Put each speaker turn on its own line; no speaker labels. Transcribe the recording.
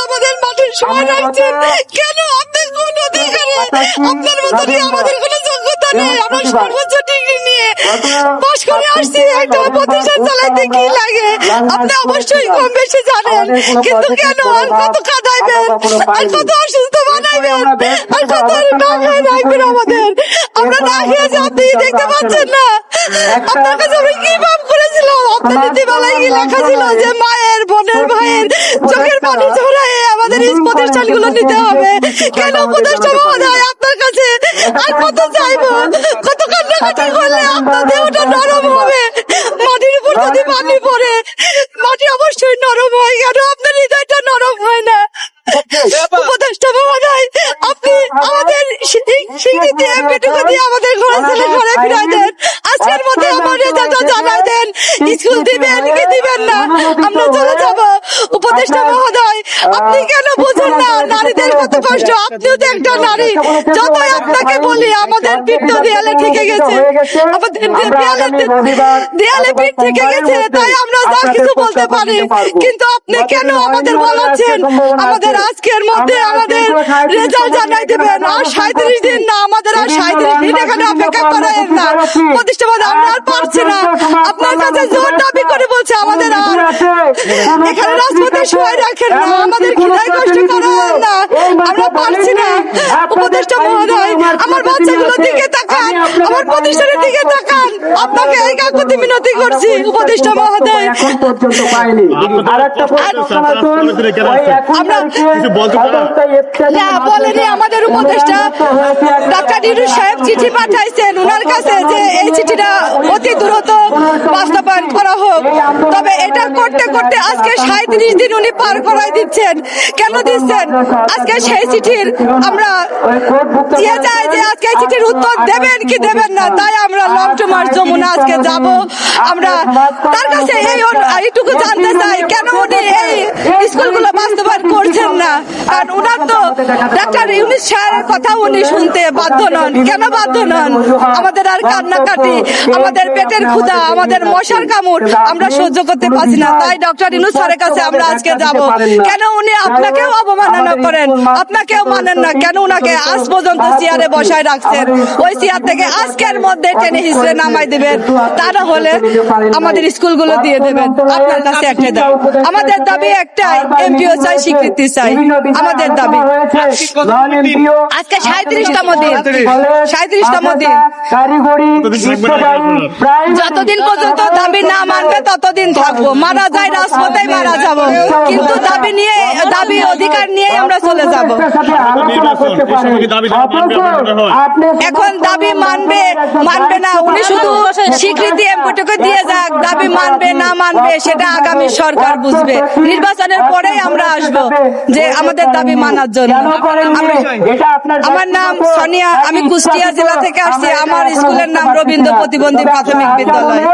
আমাদের মাঠের সময় কেন আপনার কোনো অধিকার আপনার আমাদের কোনো যোগ্যতা নেই আমরা সর্বোচ্চ করে আসছি একটা প্রতিষ্ঠান চালাইতে কি লাগে? আপনি অবশ্যই কম বেশি জানেন কিন্তু কেন আর কত কাঁদাইবেন? আর কত অসুস্থ বানাইবেন? আর কত না খেয়ে রাখবেন আমাদের? আমরা না খেয়েছি আপনি দেখতে পাচ্ছেন না। আপনার কাছে কি পাপ করেছিলাম? আপনার নীতিমালায় কি লেখা ছিল যে মায়ের বোনের ভাইয়ের চোখের পানি ঝরায় আমাদের এই প্রতিষ্ঠানগুলো নিতে হবে কেন প্রতিষ্ঠান মহোদয় আপনার কাছে আর কত চাইব কত কান্নাকাটি করলে আপনার দেহটা নরম হবে মাটির উপর যদি পানি পড়ে মাটি অবশ্যই নরম হয় কেন আপনার হৃদয়টা নরম হয় না উপদেষ্টা মহোদয় আপনি আমাদের দিয়ে আমাদের ঘরে ছেলে ঘরে ফিরাই দেন আজকের মধ্যে আমার রেজাল্টটা জানাই দেন স্কুল দিবেন কি দিবেন না আমরা চলে যাব উপদেষ্টা মহোদয় আপনি কেন বুঝেন না? নারীদের কত কষ্ট? আপনিও তো একটা নারী। যতই আপনাকে বলি আমাদের পিঠ তো দেয়ালে ঠেকে গেছে। আমাদের দেয়ালে দেয়ালে পিঠ থেকে গেছে তাই আমরা যা কিছু বলতে পারি। কিন্তু আপনি কেন আমাদের বলাচ্ছেন? আমাদের আজকের মধ্যে আমাদের রেজাল্ট জানাই দেবেন। আর সাঁত্রিশ দিন না আমাদের আর সাঁত্রিশ দিন এখানে অপেক্ষা করেন না। প্রতিষ্ঠা আমরা আর পারছি না। আপনার কাছে জোর দাবি করে বলছে আমাদের আর এখানে শুয়ে রাখেন না আমাদের খিদায় কষ্ট করেন না। আমরা পারছি না। উপদেষ্টা মহোদয় আমার বাচ্চাগুলোর দিকে তাকান। আমার প্রতিষ্ঠানের দিকে তাকান। আপনাকে এই কাকুতি মিনতি করছি উপদেষ্টা মহোদয়।
এখন পর্যন্ত পাইনি। আর একটা
না বলেনি আমাদের উপদেষ্টা। ডাক্তার সাহেব চিঠি পাঠাইছেন। ওনার কাছে যে এই চিঠিটা অতি দ্রুত বাস্তবায়ন করা হোক। তবে করতে করতে আজকে সাঁত্রিশ দিন উনি পার করাই দিচ্ছেন। কেন দিচ্ছেন? আজকে সেই চিঠির আমরা দিয়ে যাই যে আজকে চিঠির উত্তর দেবেন কি দেবেন না, তাই আমরা লং টু মার্চ যমুনা আজকে যাব। আমরা তার কাছে এই এইটুকু জানতে চাই, কেন উনি এই স্কুলগুলো বাস্তবায়ন করছেন না? কারণ উনার তো ডাক্তার ইউনিস স্যারের কথা উনি শুনতে বাধ্য নন। কেন বাধ্য নন? আমাদের আর কান্নাকাটি, আমাদের পেটের ক্ষুধা, আমাদের মশার কামড় আমরা সহ্য করতে পারছি না। তাই ডক্টর ইউনুস স্যারের কাছে আমরা আজকে যাব। কেন উনি আপনাকেও অবমাননা করেন? আপনাকেও মানেন না। কেন উনাকে আজ পর্যন্ত চেয়ারে বসায় রাখছেন? ওই চেয়ার থেকে আজকের মধ্যে টেনে হিসেবে নামাই দিবেন। তা না হলে আমাদের স্কুলগুলো দিয়ে দেবেন। আপনার কাছে একটা দাবি। আমাদের দাবি একটাই, এমপিও চাই, স্বীকৃতি চাই। আমাদের দাবি। আজকে সাঁত্রিশতম দিন। সাঁত্রিশতম দিন।
বিশ্বব্যাপী প্রায়
যতদিন পর্যন্ত দাবি না মানবে ততদিন থাকব। মারা যায় রাজপথে মারা যাব। কিন্তু দাবি নিয়ে দাবি অধিকার নিয়ে আমরা চলে যাব। এখন দাবি মানবে মানবে না। উনি শুধু স্বীকৃতি এমপিটুকু দিয়ে যাক। দাবি মানবে না মানবে সেটা আগামী সরকার বুঝবে। নির্বাচনের পরেই আমরা আসব যে আমাদের দাবি মানার জন্য। আমার নাম সোনিয়া। আমি কুষ্টিয়া জেলা থেকে আসছি। আমার স্কুলের নাম রবীন্দ্র প্রতিবন্ধী প্রাথমিক বিদ্যালয়।